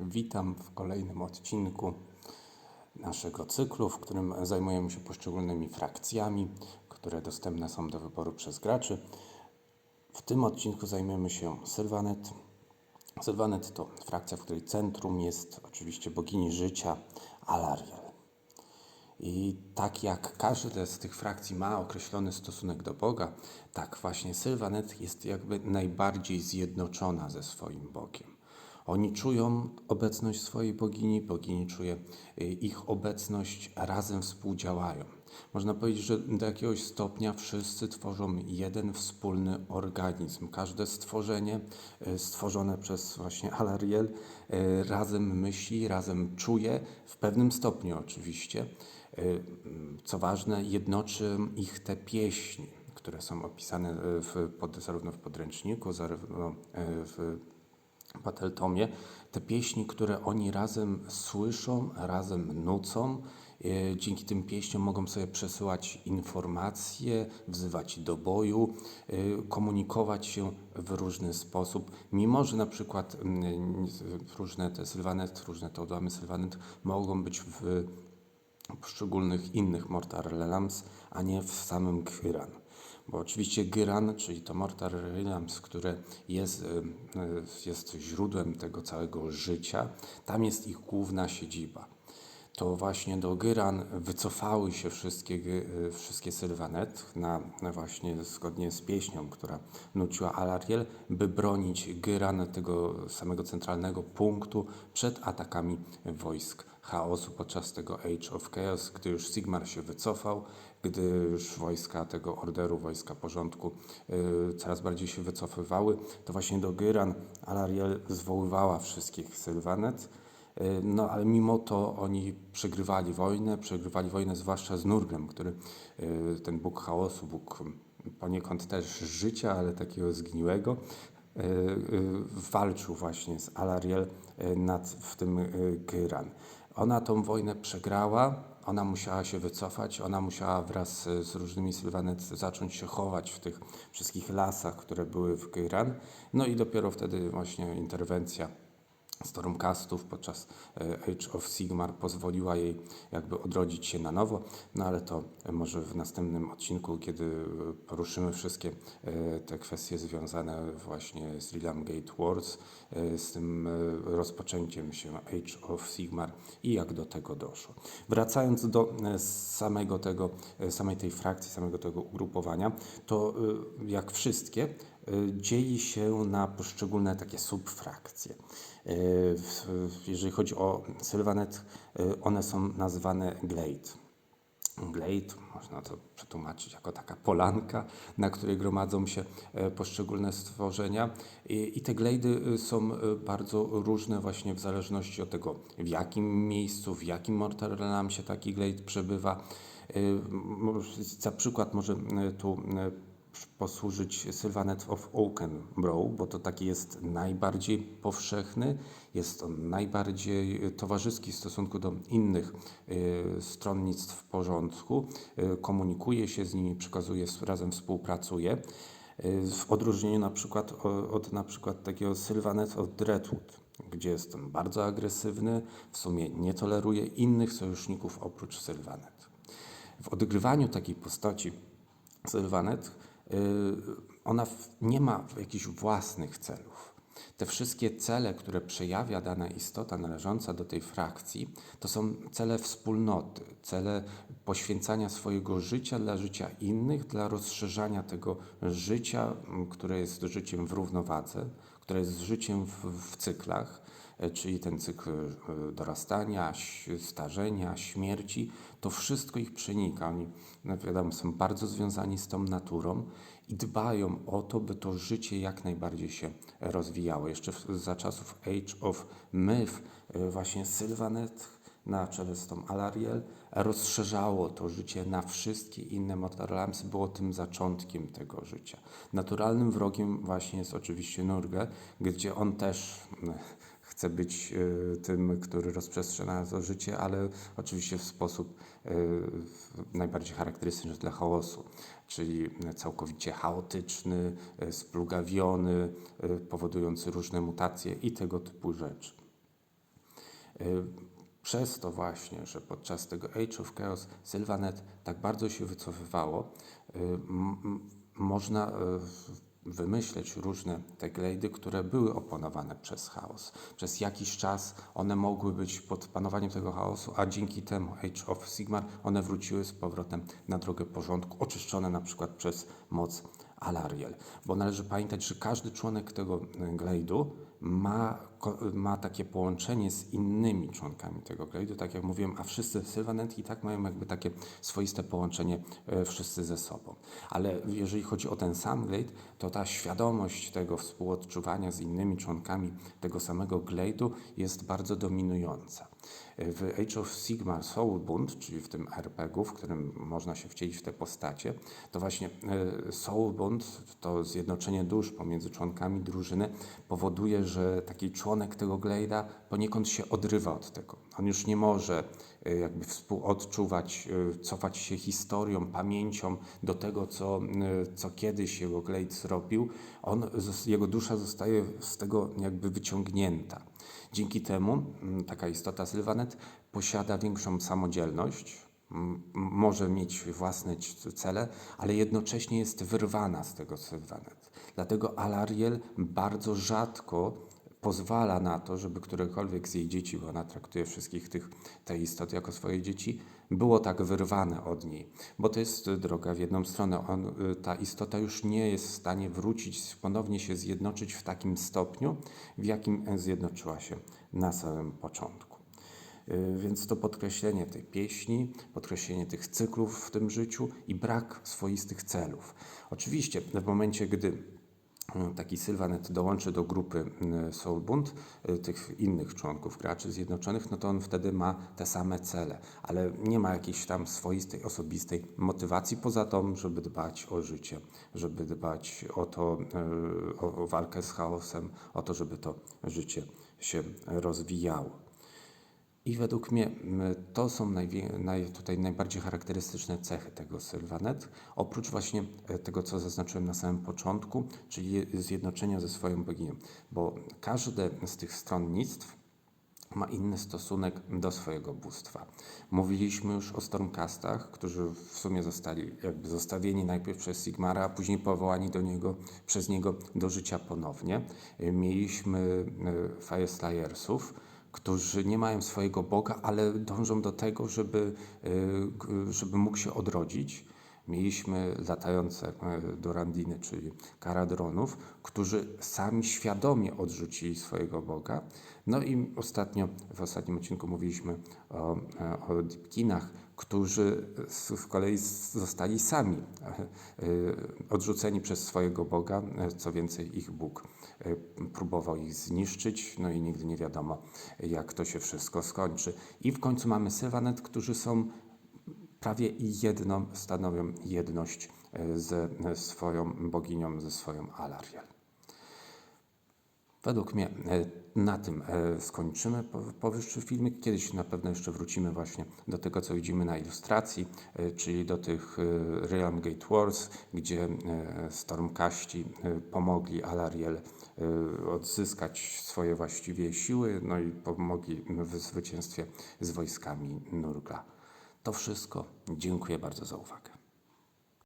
Witam w kolejnym odcinku naszego cyklu, w którym zajmujemy się poszczególnymi frakcjami, które dostępne są do wyboru przez graczy. W tym odcinku zajmiemy się Sylvanet. Sylvanet to frakcja, w której centrum jest oczywiście bogini życia Alariel. I tak jak każda z tych frakcji ma określony stosunek do Boga, tak właśnie Sylwanet jest jakby najbardziej zjednoczona ze swoim Bogiem. Oni czują obecność swojej bogini, bogini czuje y, ich obecność, razem współdziałają. Można powiedzieć, że do jakiegoś stopnia wszyscy tworzą jeden wspólny organizm. Każde stworzenie y, stworzone przez właśnie Alariel y, razem myśli, razem czuje, w pewnym stopniu oczywiście. Co ważne, jednoczy ich te pieśni, które są opisane w, zarówno w podręczniku, zarówno w Pateltomie, te pieśni, które oni razem słyszą, razem nucą. E, dzięki tym pieśniom mogą sobie przesyłać informacje, wzywać do boju, e, komunikować się w różny sposób. Mimo, że na przykład różne te sylwanet, różne te odłamy sylwanet mogą być w poszczególnych innych Mortar Relams, a nie w samym Kyran. Bo oczywiście Gyran, czyli to Mortar Relams, które jest, y, y, jest źródłem tego całego życia, tam jest ich główna siedziba. To właśnie do Gyran wycofały się wszystkie, y, wszystkie Sylwanet, na, na właśnie zgodnie z pieśnią, która nuciła Alariel, by bronić Gyran, tego samego centralnego punktu, przed atakami wojsk chaosu podczas tego Age of Chaos, gdy już Sigmar się wycofał, gdy już wojska tego orderu, wojska porządku yy, coraz bardziej się wycofywały, to właśnie do Gyran Alariel zwoływała wszystkich Sylwanet. Yy, no ale mimo to oni przegrywali wojnę, przegrywali wojnę zwłaszcza z Nurglem, który yy, ten Bóg chaosu, Bóg poniekąd też życia, ale takiego zgniłego, walczył właśnie z Alariel nad, w tym Gyran. Ona tą wojnę przegrała, ona musiała się wycofać, ona musiała wraz z różnymi Sylwanet zacząć się chować w tych wszystkich lasach, które były w Gejran. No i dopiero wtedy właśnie interwencja Stormcastów podczas e, Age of Sigmar pozwoliła jej jakby odrodzić się na nowo, no ale to może w następnym odcinku, kiedy poruszymy wszystkie e, te kwestie związane właśnie z Realm Gate Wars, e, z tym rozpoczęciem się Age of Sigmar i jak do tego doszło. Wracając do samego tego, samej tej frakcji, samego tego ugrupowania, to jak wszystkie dzieli się na poszczególne takie subfrakcje. E, jeżeli chodzi o Sylvanet, e, one są nazywane Glade. Glade, można to przetłumaczyć jako taka polanka, na której gromadzą się e, poszczególne stworzenia. I, te glady są bardzo różne właśnie w zależności od tego, w jakim miejscu, w jakim Mortal się taki glade przebywa. Za przykład może tu posłużyć Sylvanet of Oakenbrough, bo to taki jest najbardziej powszechny, jest on najbardziej towarzyski w stosunku do innych y, stronnictw porządku, y, komunikuje się z nimi, przekazuje, razem współpracuje. Y, w odróżnieniu na przykład od na przykład takiego Sylvanet of Dreadwood, gdzie jest on bardzo agresywny, w sumie nie toleruje innych sojuszników oprócz Sylvanet. W odgrywaniu takiej postaci Sylvanet ona nie ma jakichś własnych celów. Te wszystkie cele, które przejawia dana istota należąca do tej frakcji, to są cele wspólnoty, cele poświęcania swojego życia dla życia innych, dla rozszerzania tego życia, które jest życiem w równowadze, które jest życiem w, w cyklach, czyli ten cykl e, dorastania, starzenia, śmierci, to wszystko ich przenika. Oni, no wiadomo, są bardzo związani z tą naturą i dbają o to, by to życie jak najbardziej się rozwijało. Jeszcze za czasów Age of Myth e, właśnie Sylvanet na czele z tą Alariel rozszerzało to życie na wszystkie inne Mortal było tym zaczątkiem tego życia. Naturalnym wrogiem właśnie jest oczywiście Nurgle, gdzie on też chce być e, tym, który rozprzestrzenia to życie, ale oczywiście w sposób e, najbardziej charakterystyczny dla chaosu, czyli całkowicie chaotyczny, e, splugawiony, powodujący różne mutacje i tego typu rzeczy. Przez to właśnie, że podczas tego Age of Chaos Sylvanet tak bardzo się wycofywało, można wymyśleć różne te glejdy, które były oponowane przez chaos. Przez jakiś czas one mogły być pod panowaniem tego chaosu, a dzięki temu Age of Sigmar one wróciły z powrotem na drogę porządku, oczyszczone na przykład przez moc Alariel. Bo należy pamiętać, że każdy członek tego y, glejdu ma, ma takie połączenie z innymi członkami tego glejdu, tak jak mówiłem, a wszyscy Sylvanenti i tak mają jakby takie swoiste połączenie e, wszyscy ze sobą. Ale jeżeli chodzi o ten sam glejd, to ta świadomość tego współodczuwania z innymi członkami tego samego glejdu jest bardzo dominująca. E, W Age of Sigmar Soulbund, czyli w tym RPG-u, w którym można się wcielić w te postacie, to właśnie e, Soulbund, to zjednoczenie dusz pomiędzy członkami drużyny, powoduje, że taki członek tego glejda poniekąd się odrywa od tego. On już nie może e, jakby współodczuwać, e, cofać się historią, pamięcią do tego, co, e, co kiedyś jego glejd zrobił. On, jego dusza zostaje z tego jakby wyciągnięta. Dzięki temu taka istota Sylvanet posiada większą samodzielność, może mieć własne cele, ale jednocześnie jest wyrwana z tego Sylvanet. Dlatego Alariel bardzo rzadko pozwala na to, żeby którekolwiek z jej dzieci, bo ona traktuje wszystkich tych, te istoty jako swoje dzieci, było tak wyrwane od niej. Bo to jest droga w jedną stronę. On, y, ta istota już nie jest w stanie wrócić, ponownie się zjednoczyć w takim stopniu, w jakim zjednoczyła się na samym początku. Y, Więc to podkreślenie tej pieśni, podkreślenie tych cyklów w tym życiu i brak swoistych celów. Oczywiście w momencie, gdy y, taki Sylwanet dołączy do grupy y, Soulbund, y, tych innych członków graczy zjednoczonych, no to on wtedy ma te same cele, ale nie ma jakiejś tam swoistej, osobistej motywacji poza tą, żeby dbać o życie, żeby dbać o to, y, o walkę z chaosem, o to, żeby to życie się rozwijało. I według mnie to są naj, tutaj najbardziej charakterystyczne cechy tego Sylvanet, oprócz właśnie e, tego, co zaznaczyłem na samym początku, czyli zjednoczenia ze swoją boginią, bo każde z tych stronnictw ma inny stosunek do swojego bóstwa. Mówiliśmy już o Stormcastach, którzy w sumie zostali jakby zostawieni najpierw przez Sigmara, a później powołani do niego, przez niego do życia ponownie. Y, Mieliśmy y, Fireslayersów, którzy nie mają swojego Boga, ale dążą do tego, żeby, g- żeby mógł się odrodzić. Mieliśmy latające e, Dorandiny, czyli Karadronów, którzy sami świadomie odrzucili swojego Boga. No i ostatnio, w ostatnim odcinku mówiliśmy o, e, o Dipkinach, którzy z kolei zostali sami e, odrzuceni przez swojego Boga. Co więcej, ich Bóg próbował ich zniszczyć, no i nigdy nie wiadomo, jak to się wszystko skończy. I w końcu mamy Sylvanet, którzy są prawie jedno, stanowią jedność e, ze swoją boginią, ze swoją Alariel. Według mnie e, na tym e, skończymy po- powyższy filmik. Kiedyś na pewno jeszcze wrócimy właśnie do tego, co widzimy na ilustracji, e, czyli do tych e, Realm Gate Wars, gdzie e, Stormcaści e, pomogli Alariel e, odzyskać swoje właściwie siły, no i pomogli w zwycięstwie z wojskami Nurgla. To wszystko. Dziękuję bardzo za uwagę.